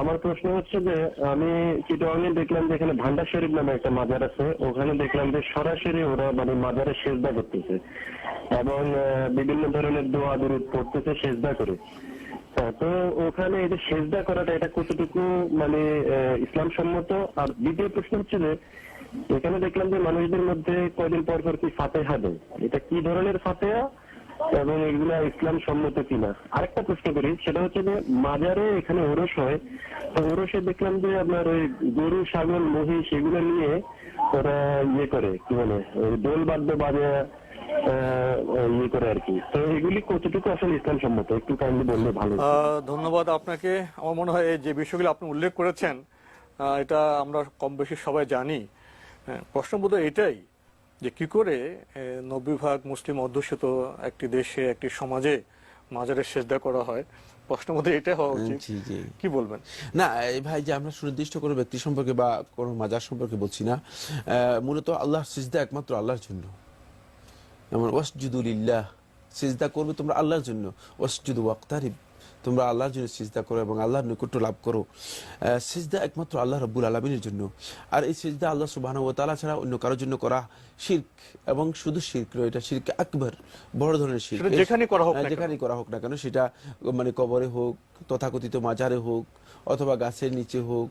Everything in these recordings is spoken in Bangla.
আমার প্রশ্ন হচ্ছে যে, আমি চিটোয়াংয়ে দেখলাম যে এখানে ভান্ডার শরীফ নামে একটা মাজার আছে, ওখানে দেখলাম যে সরাসরি ওরা মানে মাজারে সেজদা করতেছে এবং বিভিন্ন ধরনের দোয়া দুরুদ পড়তেছে, সেজদা করে। তো ওখানে এই যে সেজদা করাটা, এটা কতটুকু মানে ইসলাম সম্মত আর দ্বিতীয় প্রশ্ন হচ্ছে যে, এখানে দেখলাম যে মানুষদের মধ্যে কয়দিন পর পর কি ফাতেহা দেয়? এটা কি ধরনের ফাতেহা? এবং এগুলা ইসলাম সম্মত কিনা। আরেকটা প্রশ্ন করি সেটা হচ্ছে যে মাজারে এখানে ওরস হয়। তো ওরসে দেখলাম যে আপনার ওই গরু ছাগল মহিষ এগুলো নিয়ে ওরা ইয়ে করে কি বলে দোল বাদ্য বাজে ইয়ে করে আর কি। তো এগুলি কতটুকু আসলে ইসলাম সম্মত? একটু কাইন্ডলি বললে ভালো ধন্যবাদ আপনাকে। আমার মনে হয় যে বিষয়গুলো আপনি উল্লেখ করেছেন এটা আমরা কম বেশি সবাই জানি। হ্যাঁ, প্রশ্ন বোধ এটাই যে কি করে নব্বই ভাগ মুসলিম অধ্যুষিত একটি দেশে একটি সমাজে মাজারের সেজদা করা হয়। প্রশ্ন বোধ হয় এটাই হওয়া উচিত। কি বলবেন? না এই ভাই যে আমরা সুনির্দিষ্ট কোনো ব্যক্তি সম্পর্কে বা কোনো মাজার সম্পর্কে বলছি না মূলত আল্লাহর সিজদা একমাত্র আল্লাহর জন্য। যেমন ওয়াসজুদুলিল্লাহ সিজদা করবে তোমরা আল্লাহর জন্য। ওয়াসজুদু ওয়াক্তারিব তোমরা আল্লাহর জন্য সিজদা করো এবং আল্লাহর নৈকট্য লাভ করো। সিজদা একমাত্র আল্লাহ রব্বুল আলমিনের জন্য। আর এই সিজদা আল্লাহ সুবাহন ও তালা ছাড়া অন্য কারোর জন্য করা শির্ক এবং শুধু শির্ক নয় এটা শির্ক আকবর বড় ধরনের শির্ক। যেখানে করা হোক হ্যাঁ, যেখানেই করা হোক না কেন সেটা মানে কবরে হোক তথাকথিত মাজারে হোক অথবা গাছের নিচে হোক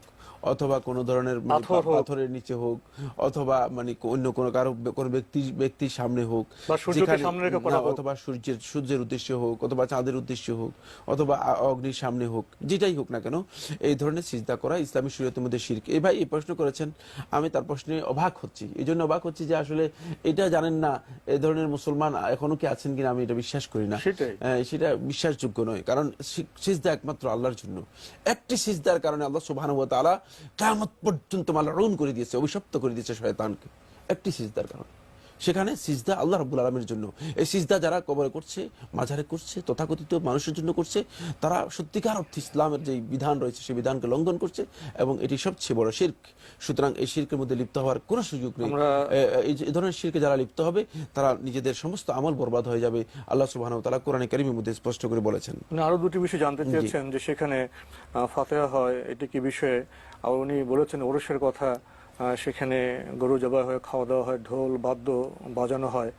অথবা কোনো ধরনের মানে। পাথরের নিচে হোক অথবা মানে অন্য কোনো কারও কোনো ব্যক্তির ব্যক্তির সামনে হোক। অথবা সূর্যের সূর্যের উদ্দেশ্যে হোক অথবা চাঁদের উদ্দেশ্যে হোক অথবা অগ্নির সামনে হোক যেটাই হোক না কেন এই ধরনের সিজদা করা ইসলামী শরীয়তের মধ্যে শিরক এই ভাই এই প্রশ্ন করেছেন আমি তার প্রশ্নে অবাক হচ্ছি এই জন্য অবাক হচ্ছি যে আসলে এটা জানেন না এই ধরনের মুসলমান এখনও কি আছেন কিনা আমি এটা বিশ্বাস করি না। সেটা বিশ্বাসযোগ্য নয় কারণ সিজদা একমাত্র আল্লাহর জন্য একটি সিজদার কারণে আল্লাহ সুবহান ওয়া পর্যন্ত পর্যন্ত মালউন করে দিয়েছে অভিশপ্ত করে দিয়েছে শয়তানকে। একটি সিজদার কারণে। সেখানে সিজদা আল্লাহ রাব্বুল আলমের জন্য। এই সিজদা যারা কবরে করছে মাঝারে করছে তথাকথিত মানুষের জন্য করছে তারা সত্যিকার অর্থে ইসলামের যে বিধান রয়েছে সেই বিধানকে লঙ্ঘন করছে এবং এটি সবচেয়ে বড় শির্ক। সুতরাং এই শির্কের মধ্যে লিপ্ত হওয়ার কোনো সুযোগ নেই। এই যে- ধরনের শিরকে যারা লিপ্ত হবে তারা নিজেদের সমস্ত আমল বরবাদ হয়ে যাবে। আল্লাহ সুবহান তালা কোরআন কারিমের মধ্যে স্পষ্ট করে বলেছেন। আরও দুটি বিষয় জানতে চেয়েছেন যে সেখানে ফাতেহা হয় এটি কি বিষয়ে? আর উনি বলেছেন ওরসের কথা। সেখানে গরু জবাই হয় খাওয়া দাওয়া হয় ঢোল বাদ্য বাজানো হয়।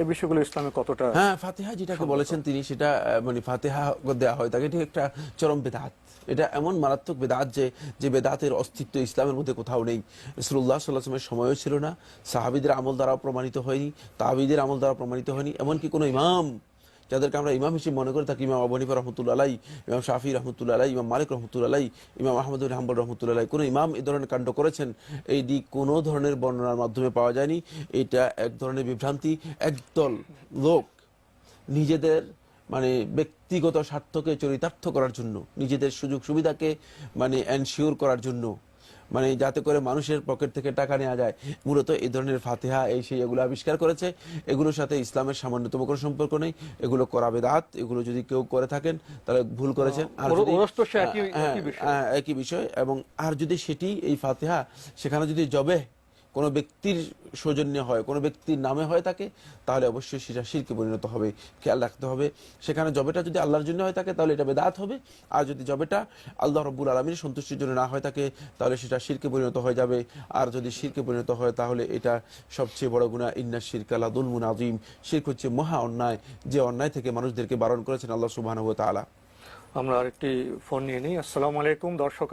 এই বিষয়গুলো ইসলামে কতটা হ্যাঁ ফাতেহা যেটাকে বলেছেন তিনি সেটা মানে ফাতেহা দেওয়া হয় তাকে এটি একটা চরম বেদাত। এটা এমন মারাত্মক বেদাত যে যে বেদাতের অস্তিত্ব ইসলামের মধ্যে কোথাও নেই। রসুল্লাহ সাল্লাহামের সময়ও ছিল না সাহাবিদের আমল দ্বারা প্রমাণিত হয়নি তাহাবিদের আমল দ্বারা প্রমাণিত হয়নি এমনকি কোনো ইমাম যাদেরকে আমরা ইমাম হিসেবে মনে করে থাকি, ইমাম আবনিফা রহমতুল্লাহ ইমাম শাফি রহমতুল্লাহ ইমাম মালিক রহমতুল্লাহ আলাই ইমাম আহমদুল হাম্বল রহমতুল্লাহ কোনো ইমাম এই ধরনের কাণ্ড করেছেন? এই দিক কোনো ধরনের বর্ণনার মাধ্যমে পাওয়া যায়নি। এটা এক ধরনের বিভ্রান্তি, একদল লোক নিজেদের মানে ব্যক্তিগত স্বার্থকে চরিতার্থ করার জন্য, নিজেদের সুযোগ সুবিধাকে মানে এনশিওর করার জন্য মানে যাতে করে মানুষের পকেট থেকে টাকা নেওয়া যায়। মূলত এই ধরনের ফাতেহা এই সেই এগুলো আবিষ্কার করেছে। এগুলোর সাথে ইসলামের সামান্যতম কোনো সম্পর্ক নেই। এগুলো করা বেদাত। এগুলো যদি কেউ করে থাকেন তাহলে ভুল করেছেন। আর হ্যাঁ। হ্যাঁ, একই বিষয়। এবং আর যদি সেটি এই ফাতেহা সেখানে যদি জবে কোনো ব্যক্তির সৌজন্যে হয়, কোনো ব্যক্তির নামে হয়ে থাকে তাহলে অবশ্যই সেটা শিরকে পরিণত হবে। খেয়াল রাখতে হবে, সেখানে জবেটা যদি আল্লাহর জন্য হয়ে থাকে তাহলে এটা বেদাত হবে। আর যদি জবেটা আল্লাহ রব্বুল আলমীর সন্তুষ্টির জন্য না হয়ে থাকে তাহলে সেটা শিরকে পরিণত হয়ে যাবে। আর যদি শিরকে পরিণত হয়, তাহলে এটা সবচেয়ে বড় গুণা ইন্না শিরক আল্লাহ দুলমুন আজিম শির্ক হচ্ছে মহা অন্যায়। যে অন্যায় থেকে মানুষদেরকে বারণ করেছেন আল্লাহ সুবাহ আমরা আরেকটি ফোন নিয়ে নিই। আসসালামু আলাইকুম, দর্শক